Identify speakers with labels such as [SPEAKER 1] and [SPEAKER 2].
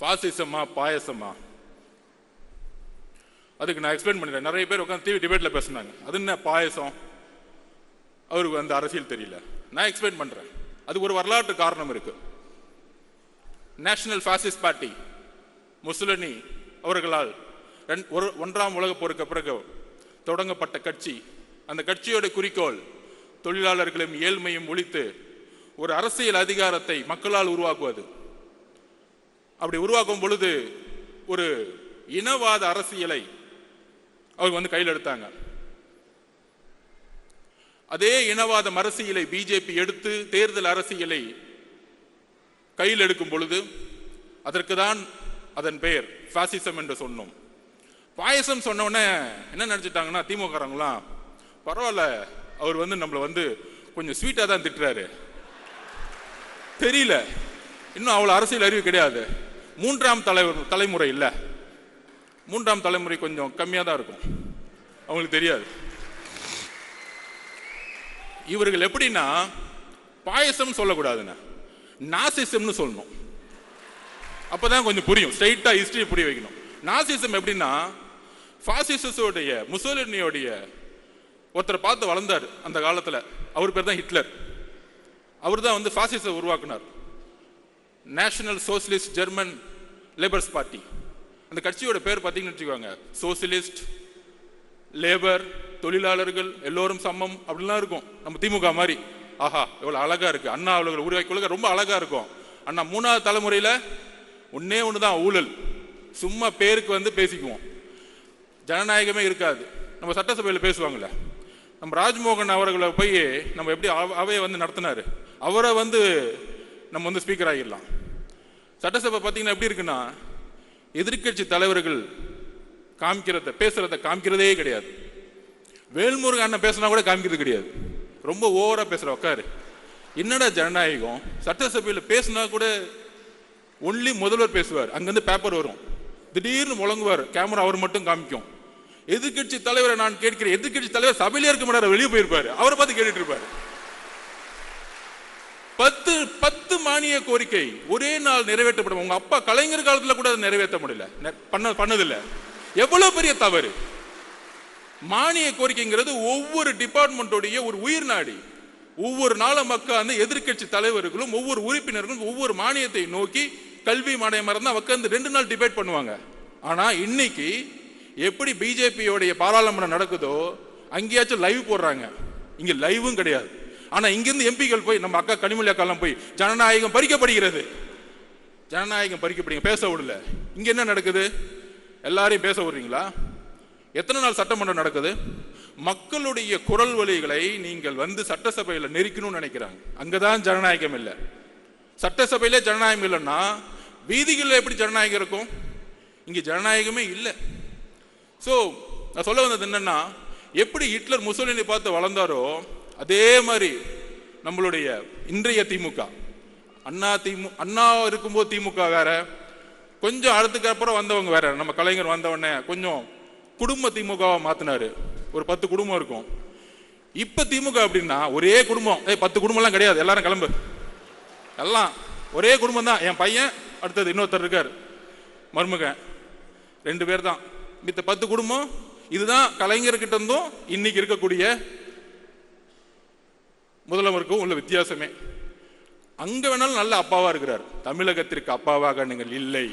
[SPEAKER 1] பாசிசமா பாயசமா? அதுக்கு நான் எக்ஸ்பிளைன் பண்ணிடுறேன். நிறைய பேர் உட்காந்து டிவி டிபேட்ல பேசுனாங்க. அது என்ன பாயசம்? அவருக்கு அந்த அரசியல் தெரியல. நான் எக்ஸ்பிளைன் பண்றேன். அதுக்கு ஒரு வரலாற்று காரணம் இருக்கு. நேஷனல் பாசிஸ்ட் பார்ட்டி முசுலனி அவர்களால் ரெண்- ஒரு- ஒன்றாம் உலகப் போருக்கு பிறகு தொடங்கப்பட்ட கட்சி அந்த கட்சியோட குறிக்கோள் தொழிலாளர்களையும் ஏழ்மையும் ஒழித்து ஒரு அரசியல் அதிகாரத்தை மக்களால் உருவாக்குவது. அப்படி உருவாக்கும் பொழுது ஒரு இனவாத அரசியலை அவங்க வந்து கையில் எடுத்தாங்க. அதே இனவாத அரசியலை பிஜேபி எடுத்து தேர்தல் அரசியலை கையில் எடுக்கும் பொழுது அதற்கு தான் அதன் பெயர் பாசிசம் என்று சொன்னோம். பாயசம் சொன்ன உடனே என்ன நினைச்சிட்டாங்கன்னா திமுககாரங்களாம் பரவாயில்ல அவர் வந்து நம்மளை வந்து கொஞ்சம் ஸ்வீட்டாக தான் திட்டுறாரு. தெரியல. இன்னும் அவ்வளோ அரசியல் அறிவு கிடையாது. மூன்றாம் தலைவர் தலைமுறை இல்லை. மூன்றாம் தலைமுறை கொஞ்சம் கம்மியாக தான் இருக்கும். அவங்களுக்கு தெரியாது. இவர்கள் எப்படின்னா பாயசம் சொல்லக்கூடாதுண்ண நாசிசம்னு சொல்லணும். அப்போதான் கொஞ்சம் புரியும். ஸ்ட்ரைட்டாக ஹிஸ்டரி புரிய வைக்கணும். நாசிசம் எப்படின்னா பாசிசோடைய முசோலினியோடைய ஒருத்தரை பார்த்து வளர்ந்தார் அந்த காலத்தில். அவர் பேர் தான் ஹிட்லர். அவர் தான் வந்து ஃபாசிச உருவாக்குனார். National socialist German labours party அந்த கட்சியோட பேர் பார்த்தீங்கன்னு வச்சுக்கோங்க. சோசியலிஸ்ட் லேபர் தொழிலாளர்கள் எல்லோரும் சமம் அப்படிலாம் இருக்கும். நம்ம திமுக மாதிரி. ஆஹா எவ்வளோ அழகாக இருக்கு. அண்ணா அவர்கள் உருவாக்கி ரொம்ப அழகாக இருக்கும். அண்ணா மூணாவது தலைமுறையில் ஒன்றே ஒன்று தான் ஊழல். சும்மா பேருக்கு வந்து பேசிக்குவோம். ஜனநாயகமே இருக்காது. நம்ம சட்டசபையில் பேசுவாங்கள்ல நம்ம ராஜ்மோகன் அவர்களை போய் நம்ம எப்படி அவ- அவையை வந்து நடத்தினார்? அவரை வந்து நம்ம வந்து ஸ்பீக்கர் ஆகிடலாம். சட்டசபை பார்த்தீங்கன்னா எப்படி இருக்குன்னா எதிர்க்கட்சி தலைவர்கள் காமிக்கிறத பேசுறத காமிக்கிறதே கிடையாது. வேல்முருகன் அண்ணன் பேசினா கூட காமிக்கிறது கிடையாது. ரொம்ப ஓவரா பேசுற உட்காரு. என்னடா ஜனநாயகம்? சட்டசபையில் பேசினா கூட ஒன்லி முதல்வர் பேசுவார். அங்கேருந்து பேப்பர் வரும். திடீர்னு முழங்குவார். கேமரா அவர் மட்டும் காமிக்கும். எதிர்க்கட்சி தலைவரை நான் கேட்கிறேன். எதிர்க்கட்சி தலைவர் சபையிலே இருக்க மாட்டார் வெளியே போயிருப்பாரு. அவரை பார்த்து கேட்டுட்டு இருப்பாரு. பத்து பத்து மானிய கோரிக்கை ஒரே நாள் நிறைவேற்றப்படும். உங்க அப்பா கலைஞர் காலத்துல கூட அதை நிறைவேற்ற முடியல. நெ- பண்ண பண்ணதில்ல. எவ்வளவு பெரிய தவறு? மானிய கோரிக்கைங்கிறது ஒவ்வொரு டிபார்ட்மெண்ட்டோடைய ஒரு உயிர் நாடி. ஒவ்வொரு நாளும் மக்கள் வந்து எதிர்க்கட்சி தலைவர்களும் ஒவ்வொரு உறுப்பினர்களும் ஒவ்வொரு மானியத்தை நோக்கி கல்வி மானியம் மறந்தா உட்காந்து ரெண்டு நாள் டிபேட் பண்ணுவாங்க. ஆனா இன்னைக்கு எப்படி பிஜேபியோடைய பாராளுமன்றம் நடக்குதோ அங்கேயாச்சும் லைவ் போடுறாங்க. இங்க லைவும் கிடையாது. ஆனா இங்கிருந்து எம்பிகள் போய் நம்ம அக்கா கனிமொழி அக்காலாம் போய் ஜனநாயகம் பறிக்கப்படுகிறது. ஜனநாயகம் பறிக்கப்படுங்க பேச விடல. இங்க என்ன நடக்குது? எல்லாரையும் பேச விடுறீங்களா? எத்தனை நாள் சட்டமன்றம் நடக்குது? மக்களுடைய குரல் வழிகளை நீங்கள் வந்து சட்டசபையில் நெரிக்கணும்னு நினைக்கிறாங்க. அங்கதான் ஜனநாயகம் இல்லை. சட்டசபையிலே ஜனநாயகம் இல்லைன்னா வீதிகளில் எப்படி ஜனநாயகம் இருக்கும்? இங்க ஜனநாயகமே இல்லை. ஸோ நான் சொல்ல வந்தது என்னன்னா எப்படி ஹிட்லர் முசோலினி பார்த்து வளர்ந்தாரோ அதே மாதிரி நம்மளுடைய இன்றைய திமுக. அண்ணா திமு அண்ணா இருக்கும்போது திமுக வேற கொஞ்சம் அடுத்துக்கு அப்புறம் வந்தவங்க வேற. நம்ம கலைஞர் வந்தவொடனே கொஞ்சம் குடும்ப திமுகவை மாத்தினாரு. ஒரு பத்து குடும்பம் இருக்கும். இப்ப திமுக அப்படின்னா ஒரே குடும்பம். ஏய் பத்து குடும்பம்லாம் கிடையாது. எல்லாரும் கிளம்பு. எல்லாம் ஒரே குடும்பம் தான். என் பையன் அடுத்தது இன்னொருத்தர் இருக்கார். மருமகன். ரெண்டு பேர் தான் மித்த பத்து குடும்பம். இதுதான் கலைஞர்கிட்ட இருந்தும் இன்னைக்கு இருக்கக்கூடிய முதல்வருக்கும் உள்ள வித்தியாசமே. அங்கே வேணாலும் நல்ல அப்பாவாக இருக்கிறார். தமிழகத்திற்கு அப்பாவாக நீங்கள் இல்லை.